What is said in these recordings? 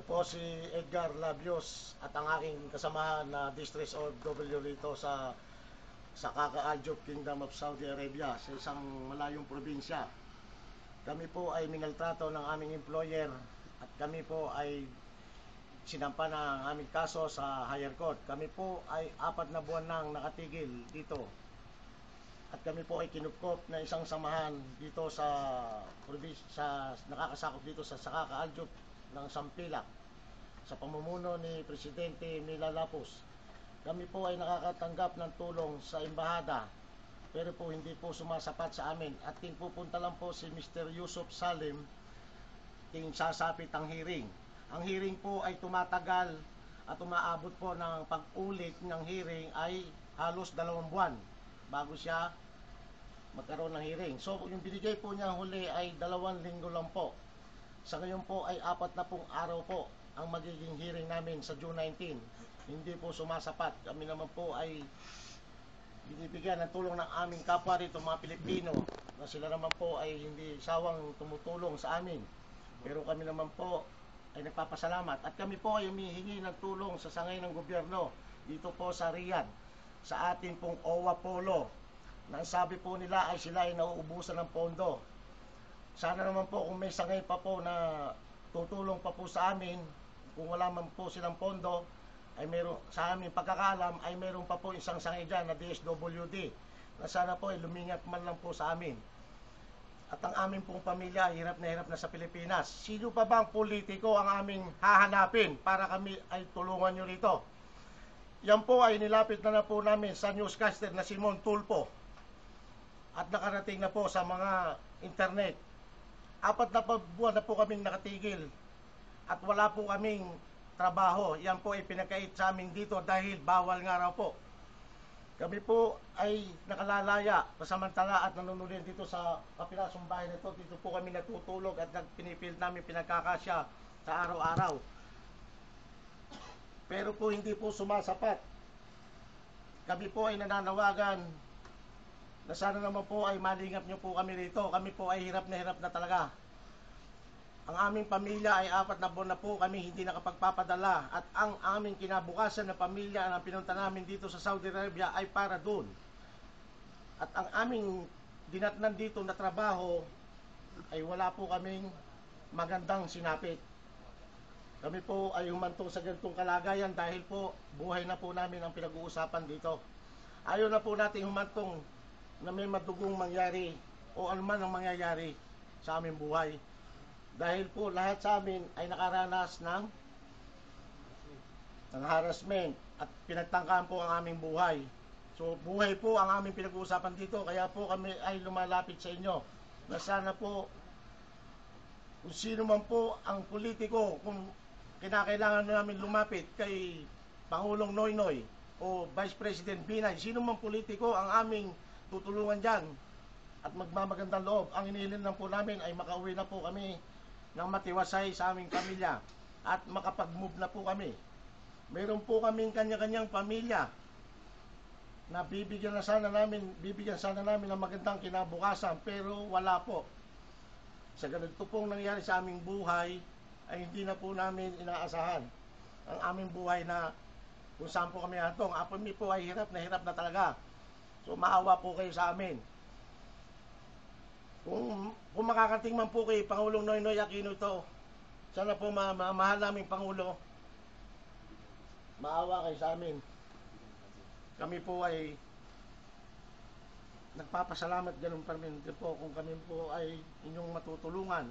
Ako po si Edgar Labios at ang aking kasamahan na Distress OFW rito sa sa Kaka Aljub Kingdom of Saudi Arabia sa isang malayong probinsya. Kami po ay minaltrato ng aming employer at kami po ay sinampa ng aming kaso sa higher court. Kami po ay apat na buwan nang nakatigil dito. At kami po ay kinupkop na isang samahan dito sa probinsya sa nakakasakop dito sa Sakaka Aljub ng Sampilak sa pamumuno ni Presidente Mila Lapus. Kami po ay nakakatanggap ng tulong sa embahada pero po hindi po sumasapat sa amin at ting pupunta lang po si Mr. Yusuf Salim ting sasapit ang hearing. Ang hearing po ay tumatagal at umaabot po ng pag-ulit ng hearing ay halos dalawang buwan bago siya magkaroon ng hearing. So yung binigay po niya huli ay dalawang linggo lang po. Sa ngayon po ay apat na pong araw po ang magiging hearing namin sa June 19. Hindi po sumasapat. Kami naman po ay binibigyan ng tulong ng aming kapwa rito mga Pilipino na sila naman po ay hindi sawang tumutulong sa amin. Pero kami naman po ay nagpapasalamat at kami po ay humihingi ng tulong sa sangay ng gobyerno dito po sa Riyadh sa ating pong OWA Polo na ang sabi po nila ay sila ay nauubusan ng pondo. Sana naman po kung may sangay pa po na tutulong pa po sa amin, kung wala man po silang pondo, ay meron, sa aming pagkakalam ay meron pa po isang sangay dyan na DSWD na sana po ay lumingat man lang po sa amin. At ang aming pong pamilya hirap na hirap na sa Pilipinas. Sino pa bang politiko ang aming hahanapin para kami ay tulungan nyo rito? Yan po ay nilapit na na po namin sa newscaster na Simon Tulpo at nakarating na po sa mga internet. Apat na buwan na po kaming nakatigil at wala po kaming trabaho. Yan po ay pinakait sa amin dito dahil bawal nga raw po. Kami po ay nakalalaya pasamantala at nanonood dito sa kapilasong bahay na ito. Dito po kami natutulog at nagpinipil namin pinagkakasya sa araw-araw. Pero po hindi po sumasapat. Kami po ay nananawagan na sana naman po ay malingap nyo po kami rito. Kami po ay hirap na hirap na talaga. Ang aming pamilya ay apat na buwan na po kami hindi nakapagpapadala at ang aming kinabukasan na pamilya na pinunta namin dito sa Saudi Arabia ay para doon. At ang aming dinatnan dito na trabaho ay wala po kaming magandang sinapit. Kami po ay humantong sa ganitong kalagayan dahil po buhay na po namin ang pinag-uusapan dito. Ayaw na po natin humantong na may madugong mangyari o anuman ang mangyayari sa aming buhay. Dahil po lahat sa amin ay nakaranas ng ng harassment at pinagtangkaan po ang aming buhay. So buhay po ang aming pinag-uusapan dito kaya po kami ay lumalapit sa inyo na sana po kung sino man po ang politiko kung kinakailangan namin lumapit kay Pangulong Noynoy o Vice President Binay, sino man politiko ang aming tutulungan dyan at magmamagandang loob. Ang inilin lang po namin ay makauwi na po kami ng matiwasay sa aming pamilya at makapag-move na po kami. Meron po kaming kanya-kanyang pamilya na bibigyan na sana namin, bibigyan sana namin ng magandang kinabukasan pero wala po. Sa ganito pong nangyari sa aming buhay ay hindi na po namin inaasahan ang aming buhay na kung saan po kami hatong. Apo mi po ay hirap na hirap na talaga. So maawa po kayo sa amin. Kung, kung makakating man po kay Pangulong Noynoy Aquino to, sana po ma ma- mahal naming Pangulo, maawa kayo sa amin. Kami po ay nagpapasalamat ganun pa rin po kung kami po ay inyong matutulungan.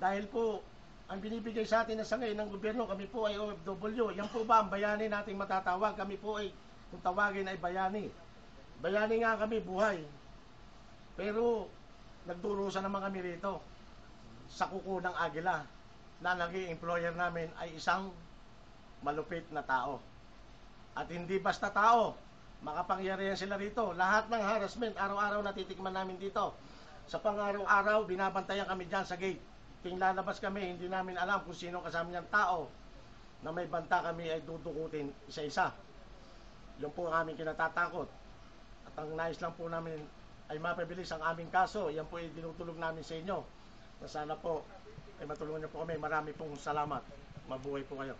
Dahil po, ang binibigay sa atin na sangay ng gobyerno, kami po ay OFW. Yan po ba ang bayani nating matatawag? Kami po ay, kung tawagin ay bayani. Bayani nga kami, buhay. Pero, nagdurusa naman kami rito sa kuko ng agila na naging employer namin ay isang malupit na tao. At hindi basta tao, makapangyarihan sila rito. Lahat ng harassment, araw-araw natitikman namin dito. Sa pang-araw-araw, binabantayan kami dyan sa gate. Ting lalabas kami, hindi namin alam kung sino kasama niyang tao na may banta kami ay dudukutin isa-isa. Yun po ang aming kinatatakot. At ang nais lang po namin ay mapabilis ang aming kaso. Yan po ay dinutulog namin sa inyo. Na sana po ay matulungan niyo po kami. Marami pong salamat. Mabuhay po kayo.